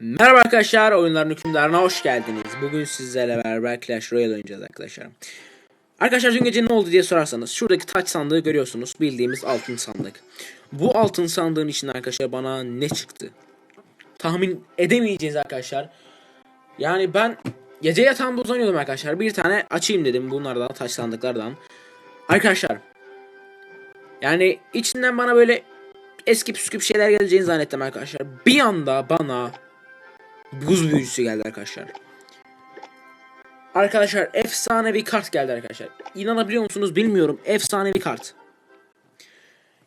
Merhaba arkadaşlar, oyunların hükümdarına hoş geldiniz. Bugün sizlerle beraber Clash Royale oynayacağız arkadaşlar. Arkadaşlar dün gece ne oldu diye sorarsanız şuradaki taç sandığı görüyorsunuz. Bildiğimiz altın sandık. Bu altın sandığın içinde arkadaşlar bana ne çıktı? Tahmin edemeyeceğiz arkadaşlar. Yani ben gece yatağımda uzanıyordum arkadaşlar. Bir tane açayım dedim bunlardan taş sandıklardan. Arkadaşlar yani içinden bana böyle eski püskü bir şeyler geleceğini zannettim arkadaşlar. Bir anda bana buz büyücüsü geldi arkadaşlar. Arkadaşlar efsane bir kart geldi arkadaşlar. İnanabiliyor musunuz bilmiyorum. Efsane bir kart.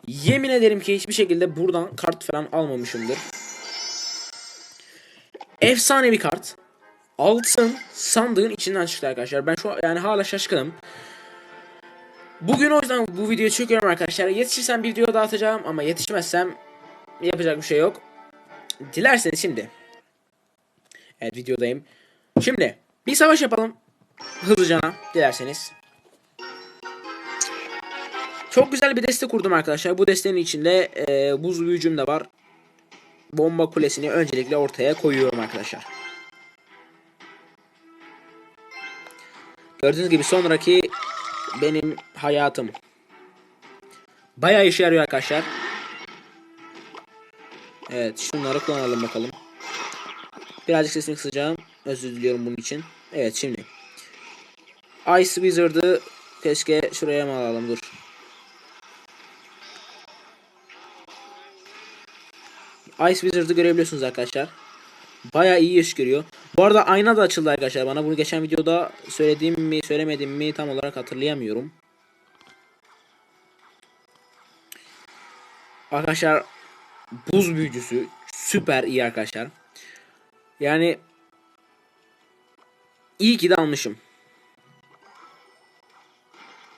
Yemin ederim ki hiçbir şekilde buradan kart falan almamışımdır. Efsane bir kart. Altın sandığın içinden çıktı arkadaşlar. Ben şu an yani hala şaşkınım. Bugün o yüzden bu videoyu çekiyorum arkadaşlar. Yetişirsem bir video dağıtacağım ama yetişmezsem yapacak bir şey yok. Dilerseniz şimdi. Evet videodayım. Şimdi bir savaş yapalım. Hızlıcana dilerseniz. Çok güzel bir deste kurdum arkadaşlar. Bu destenin içinde e, buz büyücüm de var. Bomba kulesini öncelikle ortaya koyuyorum arkadaşlar. Gördüğünüz gibi sonraki benim hayatım. Bayağı işe yarıyor arkadaşlar. Evet şunları kullanalım bakalım. Birazcık sesimi kısacağım. Özür diliyorum bunun için. Evet şimdi. Ice Wizard'ı keşke şuraya mı alalım dur. Ice Wizard'ı görebiliyorsunuz arkadaşlar. Bayağı iyi iş görüyor. Bu arada ayna da açıldı arkadaşlar bana. Bunu geçen videoda söylediğim mi söylemedim mi tam olarak hatırlayamıyorum. Arkadaşlar buz büyücüsü süper iyi arkadaşlar. Yani iyi ki de almışım.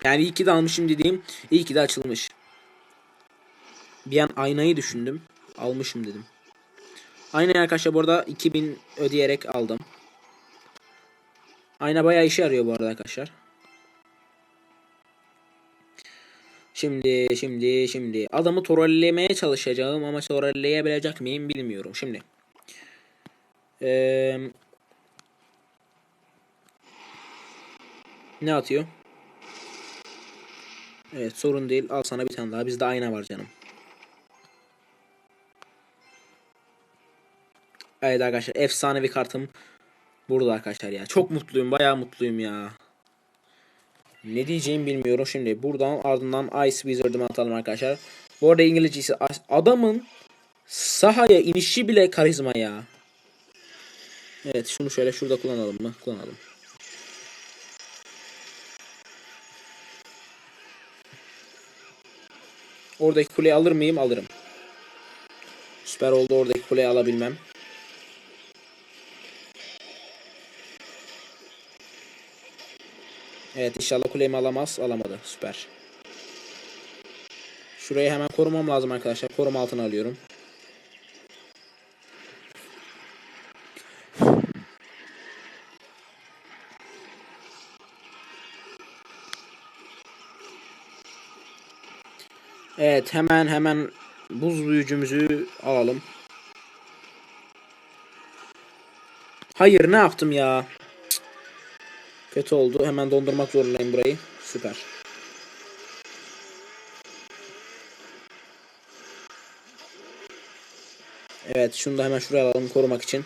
Yani iyi ki de almışım dediğim iyi ki de açılmış. Bir an aynayı düşündüm. Almışım dedim. Aynen arkadaşlar bu arada 2000 ödeyerek aldım. Ayna bayağı işe yarıyor bu arada arkadaşlar. Şimdi şimdi şimdi adamı trollemeye çalışacağım ama trolleyebilecek miyim bilmiyorum. Şimdi. Ee, ne atıyor? Evet sorun değil. Al sana bir tane daha. Bizde ayna var canım. Evet arkadaşlar efsane bir kartım burada arkadaşlar ya. Çok mutluyum bayağı mutluyum ya. Ne diyeceğimi bilmiyorum şimdi. Buradan ardından Ice Wizard'ımı atalım arkadaşlar. Bu arada İngilizcesi adamın sahaya inişi bile karizma ya. Evet şunu şöyle şurada kullanalım mı? Kullanalım. Oradaki kuleyi alır mıyım? Alırım. Süper oldu oradaki kuleyi alabilmem. Evet inşallah kulemi alamaz. Alamadı. Süper. Şurayı hemen korumam lazım arkadaşlar. Koruma altına alıyorum. Evet hemen hemen buz büyücümüzü alalım. Hayır ne yaptım ya? Kötü oldu. Hemen dondurmak zorundayım burayı. Süper. Evet şunu da hemen şuraya alalım korumak için.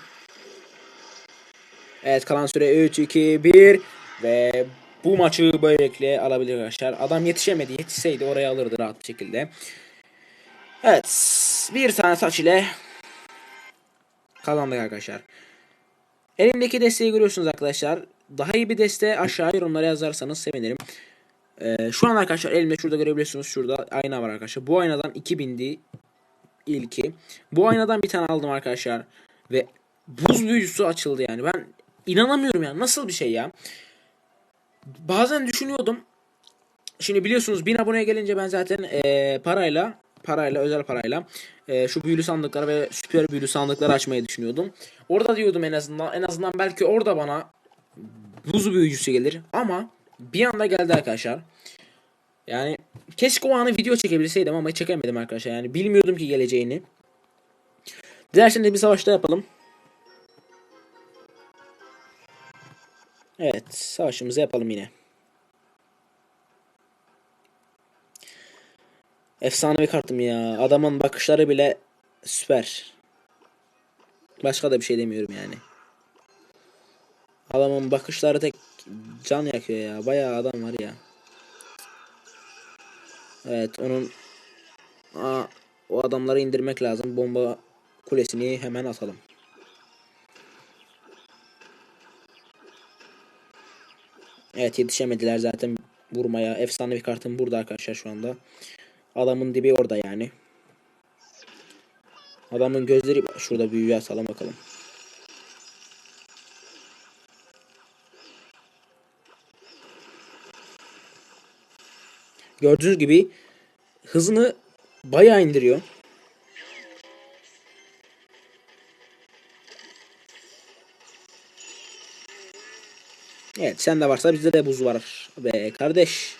Evet kalan süre 3, 2, 1 ve bu maçı böylelikle alabilir arkadaşlar. Adam yetişemedi. Yetişseydi oraya alırdı rahat bir şekilde. Evet. Bir tane saç ile kazandık arkadaşlar. Elimdeki desteği görüyorsunuz arkadaşlar. Daha iyi bir deste aşağı yorumlara yazarsanız sevinirim. Ee, şu an arkadaşlar elimde şurada görebiliyorsunuz. Şurada ayna var arkadaşlar. Bu aynadan 2000'di ilki. Bu aynadan bir tane aldım arkadaşlar. Ve buz büyücüsü açıldı yani. Ben inanamıyorum ya. Nasıl bir şey ya. Bazen düşünüyordum. Şimdi biliyorsunuz 1000 aboneye gelince ben zaten ee, parayla parayla özel parayla e, şu büyülü sandıkları ve süper büyülü sandıkları açmayı düşünüyordum. Orada diyordum en azından en azından belki orada bana buz büyücüsü gelir ama bir anda geldi arkadaşlar. Yani keşke o anı video çekebilseydim ama çekemedim arkadaşlar. Yani bilmiyordum ki geleceğini. Dilerseniz bir savaşta yapalım. Evet savaşımızı yapalım yine. Efsane bir kartım ya. Adamın bakışları bile süper. Başka da bir şey demiyorum yani. Adamın bakışları tek can yakıyor ya. Bayağı adam var ya. Evet onun Aa, o adamları indirmek lazım. Bomba kulesini hemen atalım. Evet yetişemediler zaten vurmaya. Efsane bir kartım burada arkadaşlar şu anda. Adamın dibi orada yani. Adamın gözleri şurada büyüğü atalım bakalım. Gördüğünüz gibi hızını bayağı indiriyor. Evet sen de varsa bizde de buz var be kardeş.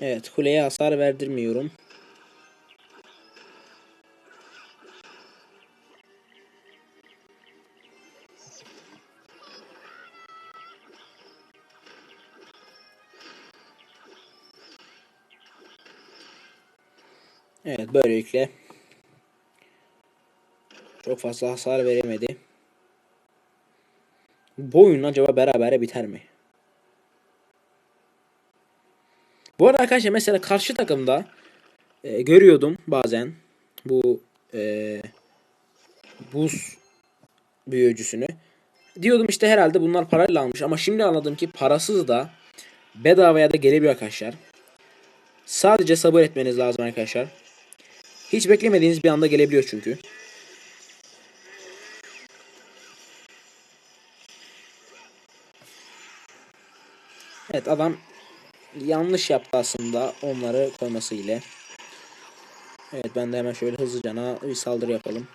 Evet kuleye hasar verdirmiyorum. Evet böylelikle çok fazla hasar veremedi. Bu oyun acaba beraber biter mi? Bu arada arkadaşlar mesela karşı takımda e, görüyordum bazen bu e, buz büyücüsünü. Diyordum işte herhalde bunlar parayla almış ama şimdi anladım ki parasız da bedavaya da gelebiliyor arkadaşlar. Sadece sabır etmeniz lazım arkadaşlar. Hiç beklemediğiniz bir anda gelebiliyor çünkü. Evet adam yanlış yaptı aslında onları koyması ile. Evet ben de hemen şöyle hızlıca bir saldırı yapalım.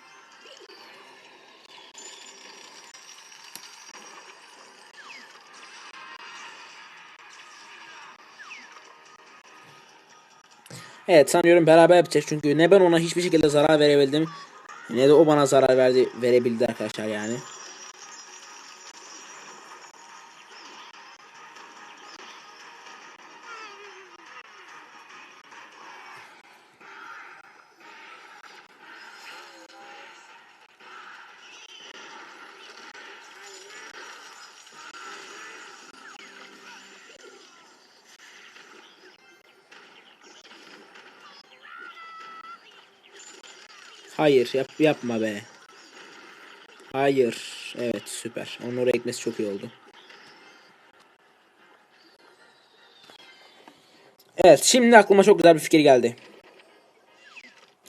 Evet sanıyorum beraber yapacağız çünkü ne ben ona hiçbir şekilde zarar verebildim ne de o bana zarar verdi verebildi arkadaşlar yani. Hayır yap yapma be. Hayır. Evet süper. Onun oraya gitmesi çok iyi oldu. Evet şimdi aklıma çok güzel bir fikir geldi.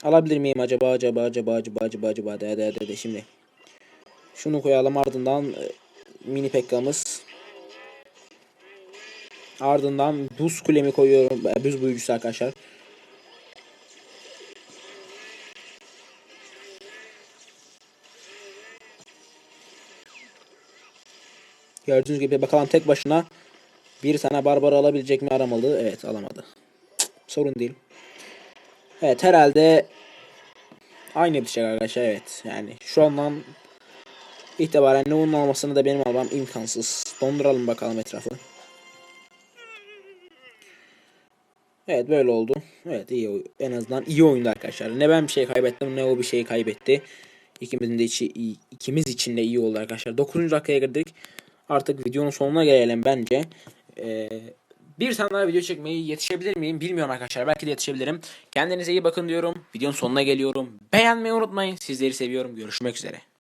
Alabilir miyim acaba acaba acaba acaba acaba acaba hadi hadi hadi, hadi. şimdi. Şunu koyalım ardından e, mini pekkamız. Ardından buz kulemi koyuyorum. E, buz büyücüsü arkadaşlar. Gördüğünüz gibi bakalım tek başına bir tane barbar alabilecek mi aramalı. Evet alamadı. sorun değil. Evet herhalde aynı bitecek arkadaşlar evet. Yani şu andan itibaren ne onun almasını da benim almam imkansız. Donduralım bakalım etrafı. Evet böyle oldu. Evet iyi en azından iyi oyundu arkadaşlar. Ne ben bir şey kaybettim ne o bir şey kaybetti. İkimizin de içi, ikimiz için de iyi oldu arkadaşlar. 9. dakikaya girdik artık videonun sonuna gelelim bence. Ee, bir tane daha video çekmeyi yetişebilir miyim bilmiyorum arkadaşlar. Belki de yetişebilirim. Kendinize iyi bakın diyorum. Videonun sonuna geliyorum. Beğenmeyi unutmayın. Sizleri seviyorum. Görüşmek üzere.